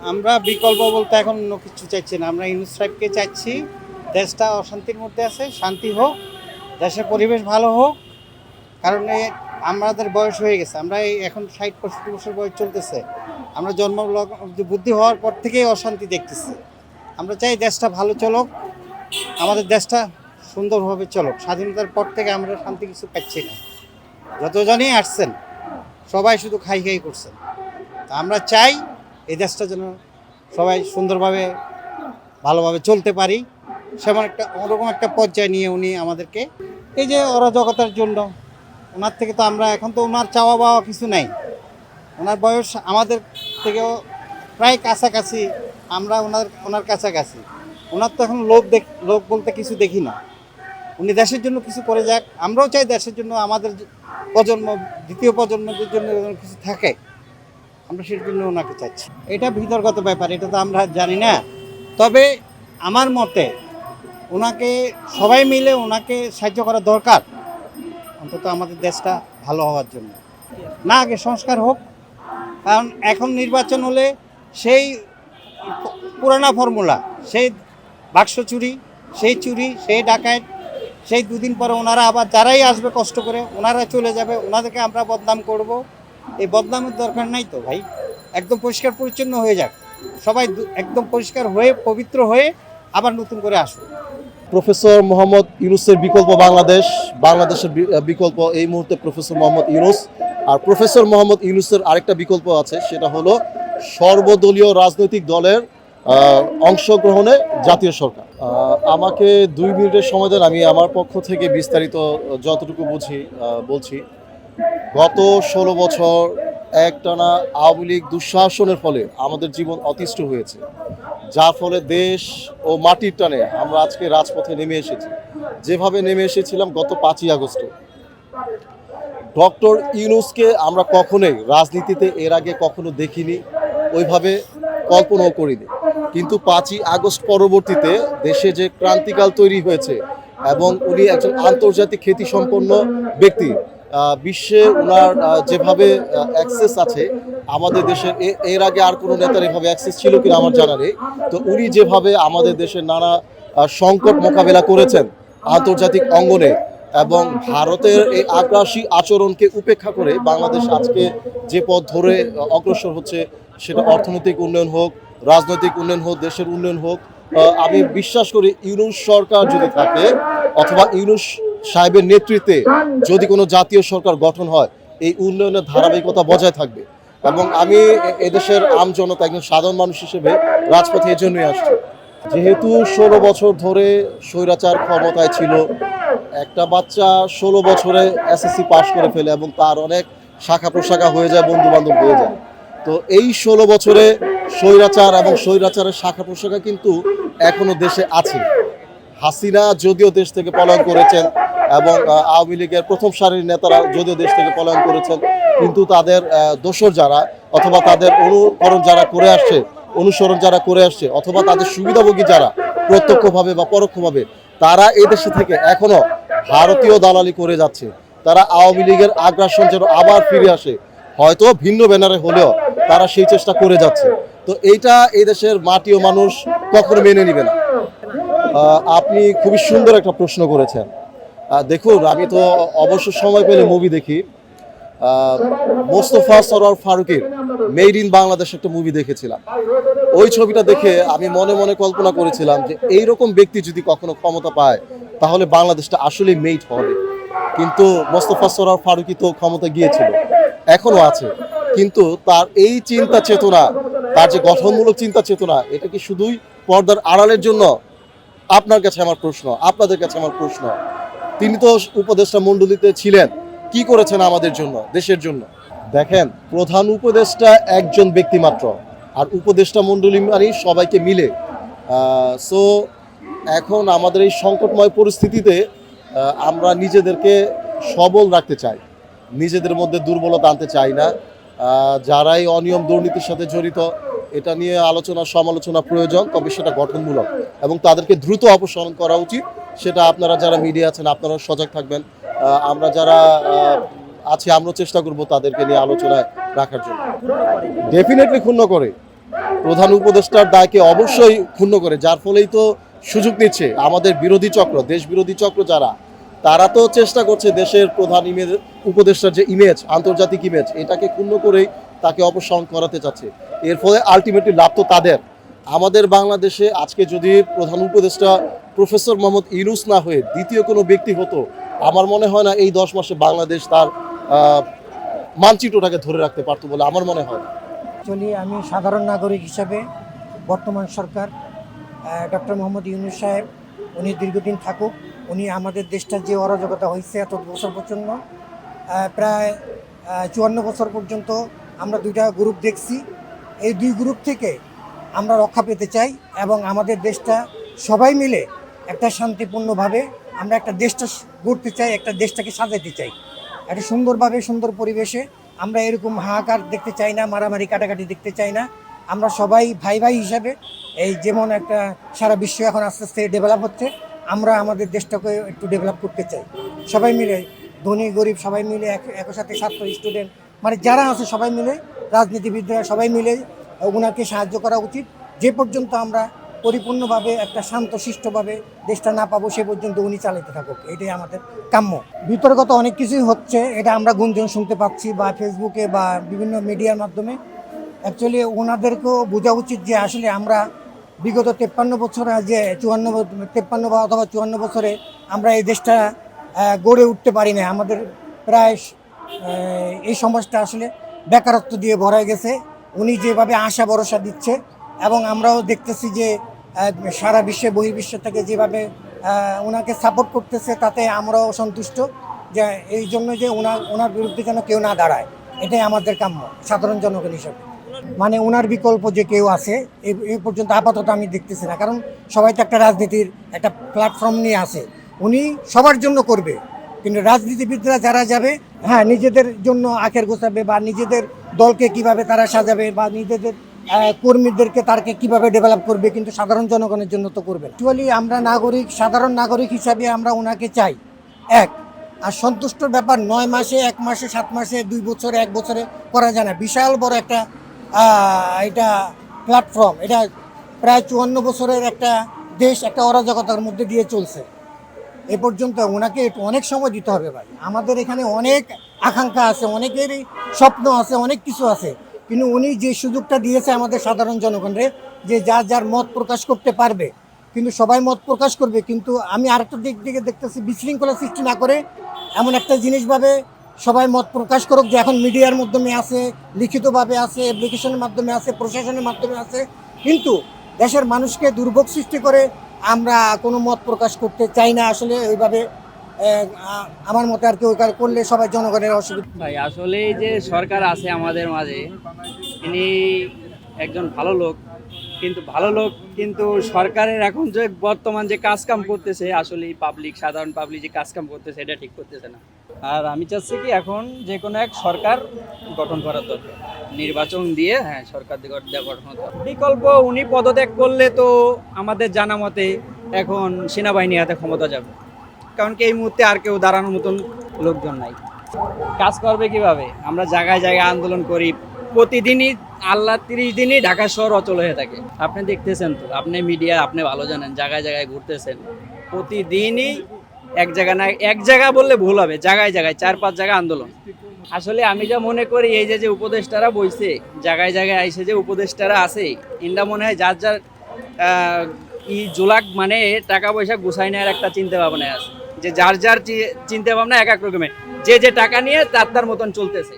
আমরা বিকল্প বলতে এখন অন্য কিছু চাইছি না। আমরা ইউনুস সাহেবকে চাইছি দেশটা অশান্তির মধ্যে আছে, শান্তি হোক, দেশের পরিবেশ ভালো হোক। কারণ আমাদের বয়স হয়ে গেছে, আমরা এই এখন ষাট পঁয়ষট্টি বছর বয়স চলতেছে। আমরা জন্ম বুদ্ধি হওয়ার পর থেকেই অশান্তি দেখতেছি। আমরা চাই দেশটা ভালো চলুক, আমাদের দেশটা সুন্দরভাবে চলুক। স্বাধীনতার পর থেকে আমরা শান্তি কিছু পাচ্ছি না। যতজনই আসছেন, সবাই শুধু খাই খাই করছেন। তা আমরা চাই এই দেশটা যেন সবাই সুন্দরভাবে, ভালোভাবে চলতে পারি, সেমন একটা ওরকম একটা পর্যায়ে নিয়ে উনি আমাদেরকে, এই যে অরাজকতার জন্য, ওনার থেকে তো আমরা এখন তো ওনার চাওয়া পাওয়া কিছু নাই। ওনার বয়স আমাদের থেকেও প্রায় কাছাকাছি, আমরা ওনার ওনার কাছাকাছি। ওনার তো এখন লোক দেখ লোক বলতে কিছু দেখি না। উনি দেশের জন্য কিছু করে যাক, আমরাও চাই দেশের জন্য, আমাদের প্রজন্ম, দ্বিতীয় প্রজন্মদের জন্য কিছু থাকে। আমরা সেটার জন্য ওনাকে চাচ্ছি। এটা বিতর্কত ব্যাপার, এটা তো আমরা জানি না। তবে আমার মতে ওনাকে সবাই মিলে ওনাকে সাহায্য করা দরকার। অন্তত আমাদের দেশটা ভালো হওয়ার জন্য। না আগে সংস্কার হোক, কারণ এখন নির্বাচন হলে সেই পুরানা ফর্মুলা, সেই বাক্স চুরি, সেই চুরি, সেই ডাকাত, সেই দুদিন পরে ওনারা আবার যারাই আসবে কষ্ট করে ওনারা চলে যাবে, ওনাদেরকে আমরা বদনাম করব। এই বদনামের দরকার নাই তো ভাই। একদম পরিষ্কার পরিচ্ছন্ন হয়ে যাক। সবাই একদম পরিষ্কার হয়ে, পবিত্র হয়ে আবার নতুন করে আসুক। প্রফেসর মোহাম্মদ ইউনুসের বিকল্প বাংলাদেশ, বাংলাদেশের বিকল্প এই মুহূর্তে প্রফেসর মোহাম্মদ ইউনুস। আর প্রফেসর মোহাম্মদ ইউনুসের আরেকটা বিকল্প আছে, সেটা হলো সর্বদলীয় রাজনৈতিক দলের অংশগ্রহণে জাতীয় সরকার। আমাকে দুই মিনিটের সময় দেন, আমি আমার পক্ষ থেকে বিস্তারিত যতটুকু বুঝি বলছি। গত ষোলো বছর একটানা আওয়ামী লীগ দুঃশাসনের ফলে আমাদের জীবন অতিষ্ঠ হয়েছে। যার ফলে দেশ ও মাটির টানে আমরা আজকে রাজপথে নেমে এসেছি। যেভাবে নেমে এসেছিলাম গত পাঁচই আগস্টে। ডক্টর ইউনুসকে আমরা কখনোই রাজনীতিতে এর আগে কখনো দেখিনি, ওইভাবে কল্পনাও করিনি। কিন্তু পাঁচই আগস্ট পরবর্তীতে দেশে যে ক্রান্তিকাল তৈরি হয়েছে এবং উনি একজন আন্তর্জাতিক খ্যাতিসম্পন্ন ব্যক্তি বিশ্বে ওনার যেভাবে অ্যাক্সেস আছে, আমাদের দেশের এর আগে আর কোনো নেতার এভাবে অ্যাক্সেস ছিল কিনা আমার জানা নেই। তো উনি যেভাবে আমাদের দেশের নানা সংকট মোকাবেলা করেছেন আন্তর্জাতিক অঙ্গনে এবং ভারতের এই আগ্রাসী আচরণকে উপেক্ষা করে বাংলাদেশ আজকে যে পথ ধরে অগ্রসর হচ্ছে, সেটা অর্থনৈতিক উন্নয়ন হোক, রাজনৈতিক উন্নয়ন হোক, দেশের উন্নয়ন হোক আমি বিশ্বাস করি ইউনুস সরকার যদি থাকে, অথবা ইউনুস সাহেবের নেতৃত্বে যদি কোনো জাতীয় সরকার গঠন হয়, এই উন্নয়নের ধারাবাহিকতা বজায় থাকবে। এবং আমি এদেশের আম জনতা একজন সাধারণ মানুষ হিসেবে রাজপথে এজন্যই আসছি। যেহেতু ষোলো বছর ধরে স্বৈরাচার ক্ষমতায় ছিল, একটা বাচ্চা ষোলো বছরে এসএসসি পাশ করে ফেলে এবং তার অনেক শাখা প্রশাখা হয়ে যায় বন্ধু বান্ধব হয়ে যায়। তো এই ষোলো বছরে স্বৈরাচার এবং স্বৈরাচারের শাখা প্রশাখা কিন্তু এখনও দেশে আছে। হাসিনা যদিও দেশ থেকে পলায়ন করেছেন এবং আওয়ামী লীগের প্রথম সারির নেতারা যদিও দেশ থেকে পলায়ন করেছেন, কিন্তু তাদের দোসর যারা অথবা তাদের অনুকরণ যারা করে আসছে, অনুসরণ যারা করে আসছে, অথবা তাদের সুবিধাভোগী যারা প্রত্যক্ষভাবে বা পরোক্ষভাবে, তারা এই দেশে থেকে এখনও ভারতীয় দালালি করে যাচ্ছে। তারা আওয়ামী লীগের আগ্রাসন যেন আবার ফিরে আসে, হয়তো ভিন্ন ব্যানারে হলেও তারা সেই চেষ্টা করে যাচ্ছে। তো এইটা এই দেশের মাটি ও মানুষ কখনো মেনে নিবে না। আপনি খুবই সুন্দর একটা প্রশ্ন করেছেন। দেখুন, আমি তো অবশ্য সময় পেলে মুভি দেখি। মোস্তফা সরোয়ার ফারুকের মেড ইন বাংলাদেশ একটা মুভি দেখেছিলাম। ওই ছবিটা দেখে আমি মনে মনে কল্পনা করেছিলাম যে এই রকম ব্যক্তি যদি কখনো ক্ষমতা পায়, তাহলে বাংলাদেশটা আসলে মেড হবে। কিন্তু মোস্তফা সরোয়ার ফারুকি তো ক্ষমতা গিয়েছিল এখনও আছে। কিন্তু তার এই চিন্তা চেতনা, তার যে গঠনমূলক চিন্তা চেতনা, এটা কি শুধুই পর্দার আড়ালের জন্য? আপনার কাছে আমার প্রশ্ন, আপনাদের কাছে আমার প্রশ্ন। তিনি তো উপদেষ্টা মণ্ডলীতে ছিলেন। কি করেছেন আমাদের জন্য, দেশের জন্য? দেখেন, প্রধান উপদেষ্টা একজন ব্যক্তি মাত্র, আর উপদেষ্টা মণ্ডলী মানে সবাইকে মিলে। সো এখন আমাদের এই সংকটময় পরিস্থিতিতে আমরা নিজেদেরকে সবল রাখতে চাই। নিজেদের মধ্যে দুর্বলতা আনতে চাই না। যারাই অনিয়ম দুর্নীতির সাথে জড়িত, এটা নিয়ে আলোচনা সমালোচনা প্রয়োজন, তবে সেটা গঠনমূলক। এবং তাদেরকে দ্রুত অপসারণ করা উচিত। সেটা আপনারা যারা মিডিয়া আছেন, আপনারা সজাগ থাকবেন। আমরা যারা আছি আমরা চেষ্টা করব তাদেরকে নিয়ে আলোচনায় রাখার জন্য। ডেফিনেটলি ক্ষুণ্ণ করে। প্রধান উপদেষ্টার দায়কে অবশ্যই ক্ষুণ্ণ করে, যার ফলেই তো সুযোগ নিচ্ছে আমাদের বিরোধী চক্র, দেশ বিরোধী চক্র যারা। তারা তো চেষ্টা করছে দেশের প্রধান ইমেজ, উপদেষ্টার যে ইমেজ আন্তর্জাতিক ইমেজ এটাকে ক্ষুণ্ণ করেই তাকে অপসারণ করাতে চাচ্ছে। এর ফলে আলটিমেটলি লাভ তো তাদের। আমাদের বাংলাদেশে আজকে যদি প্রধান উপদেষ্টা প্রফেসর মোহাম্মদ ইউনুস না হয়ে দ্বিতীয় কোনো ব্যক্তি হতো, আমার মনে হয় না এই দশ মাসে বাংলাদেশ তার মানচিত্রটাকে ধরে রাখতে পারতো বলে আমার মনে হয় অ্যাকচুয়ালি আমি সাধারণ নাগরিক হিসাবে বর্তমান সরকার ডক্টর মোহাম্মদ ইউনুস সাহেব, উনি দীর্ঘদিন থাকুক, উনি আমাদের দেশটার যে অরাজকতা হয়েছে এত বছর পর্যন্ত প্রায় চুয়ান্ন বছর পর্যন্ত আমরা দুইটা গ্রুপ দেখছি। এই দুই গ্রুপ থেকে আমরা রক্ষা পেতে চাই এবং আমাদের দেশটা সবাই মিলে একটা শান্তিপূর্ণভাবে আমরা একটা দেশটা গড়তে চাই, একটা দেশটাকে সাজাতে চাই। একটা সুন্দরভাবে সুন্দর পরিবেশে আমরা এরকম হাহাকার দেখতে চাই না, মারামারি কাটাকাটি দেখতে চাই না। আমরা সবাই ভাই ভাই হিসাবে এই যেমন একটা সারা বিশ্ব এখন আস্তে আস্তে ডেভেলপ হচ্ছে, আমরা আমাদের দেশটাকে একটু ডেভেলপ করতে চাই। সবাই মিলে, ধনী, গরিব সবাই মিলে এক- একই সাথে ছাত্র স্টুডেন্ট মানে যারা আছে সবাই মিলে, রাজনীতিবিদরা সবাই মিলে ওনাকে সাহায্য করা উচিত। যে পর্যন্ত আমরা পরিপূর্ণভাবে একটা শান্ত, শিষ্টভাবে দেশটা না পাবো সে পর্যন্ত উনি চালাতে থাকুক। এটাই আমাদের কাম্য। বিতর্কত অনেক কিছুই হচ্ছে, এটা আমরা গুঞ্জন শুনতে পাচ্ছি বা ফেসবুকে বা বিভিন্ন মিডিয়ার মাধ্যমে। অ্যাকচুয়ালি ওনাদেরকেও বোঝা উচিত যে আসলে আমরা বিগত তেপ্পান্ন বছরে যে চুয়ান্ন তেপ্পান্ন বা অথবা চুয়ান্ন বছরে আমরা এই দেশটা গড়ে উঠতে পারি না আমাদের প্রায় এই সমাজটা আসলে বেকারত্ব দিয়ে ভরা গেছে। উনি যেভাবে আশা ভরসা দিচ্ছে এবং আমরাও দেখতেছি যে সারা বিশ্বে, বহির্বিশ্ব থেকে যেভাবে ওনাকে সাপোর্ট করতেছে, তাতে আমরাও সন্তুষ্ট যে এই জন্য যে ওনার ওনার বিরুদ্ধে যেন কেউ না দাঁড়ায়। এটাই আমাদের কাম্য, সাধারণ জনগণ হিসেবে। মানে ওনার বিকল্প যে কেউ আছে এই পর্যন্ত আপাতত আমি দেখতেছি না। কারণ সবাই তো একটা রাজনীতির একটা প্ল্যাটফর্ম নিয়ে আসে উনি সবার জন্য করবে। কিন্তু রাজনীতিবিদরা যারা যাবে হ্যাঁ নিজেদের জন্য আখের গোছাবে বা নিজেদের দলকে কীভাবে তারা সাজাবে বা নিজেদের কর্মীদেরকে তারকে কীভাবে ডেভেলপ করবে কিন্তু সাধারণ জনগণের জন্য তো করবে অ্যাকচুয়ালি আমরা নাগরিক, সাধারণ নাগরিক হিসাবে আমরা ওনাকে চাই। এক, আর সন্তুষ্টর ব্যাপার, নয় মাসে, এক মাসে, সাত মাসে, দুই বছরে, এক বছরে করা যায় না। বিশাল বড় একটা এটা প্ল্যাটফর্ম এটা প্রায় চুয়ান্ন বছরের একটা দেশ, একটা অরাজকতার মধ্যে দিয়ে চলছে। এ পর্যন্ত ওনাকে একটু অনেক সময় দিতে হবে ভাই। আমাদের এখানে অনেক আকাঙ্ক্ষা আছে, অনেকেরই স্বপ্ন আছে, অনেক কিছু আছে। কিন্তু উনি যে সুযোগটা দিয়েছে আমাদের সাধারণ জনগণরে যে যার যার মত প্রকাশ করতে পারবে, কিন্তু সবাই মত প্রকাশ করবে, কিন্তু আমি আরেকটা দিক থেকে দেখতেছি বিশৃঙ্খলা সৃষ্টি না করে এমন একটা জিনিসভাবে সবাই মত প্রকাশ করুক যে এখন মিডিয়ার মাধ্যমে আছে, লিখিতভাবে আছে অ্যাপ্লিকেশনের মাধ্যমে আছে, প্রশাসনের মাধ্যমে আছে। কিন্তু দেশের মানুষকে দুর্ভোগ সৃষ্টি করে আমরা কোনো মত প্রকাশ করতে চাই না আসলে ওইভাবে। আমার মতে আর কি ওই কাজ করলে সবাই জনগণের অসুবিধা ভাই, আসলে যে সরকার আছে আমাদের মাঝে, ইনি একজন ভালো লোক, কিন্তু ভালো লোক কিন্তু সরকারের এখন যে বর্তমান যে কাজ কাম করতেছে, আসলে পাবলিক সাধারণ পাবলিক যে কাজ কাম করতেছে, এটা ঠিক করতেছে না। আর আমি চাচ্ছি কি এখন যে কোনো এক সরকার গঠন করার দরকার। নির্বাচন দিয়ে হ্যাঁ সরকার গঠন বিকল্প উনি পদত্যাগ করলে তো আমাদের জানা মতে এখন সেনাবাহিনী হাতে ক্ষমতা যাবে। কারণ কি এই মুহূর্তে আর কেউ দাঁড়ানোর মতন লোকজন নাই। কাজ করবে কীভাবে? আমরা জায়গায় জায়গায় আন্দোলন করি। প্রতিদিনই আল্লাহ তিরিশ দিনই ঢাকা শহর অচল হয়ে থাকে। আপনি দেখতেছেন তো, আপনি মিডিয়া আপনি ভালো জানেন, জায়গায় জায়গায় ঘুরতেছেন। প্রতিদিনই এক জায়গা না, এক জায়গা বললে ভুল হবে, জায়গায় জায়গায়, চার পাঁচ জায়গা আন্দোলন। আসলে আমি যা মনে করি, এই যে যে উপদেষ্টারা বইছে, জায়গায় জায়গায় আইসে যে উপদেষ্টারা আছে ইন্ডা মনে হয় যার যার ই জোলাক মানে টাকা পয়সা গুছাই নেওয়ার একটা চিন্তা ভাবনা আছে। যে যার যার চিন্তা ভাবনা এক এক রকমের। যে যে টাকা নিয়ে তার তার মতন চলতেছে।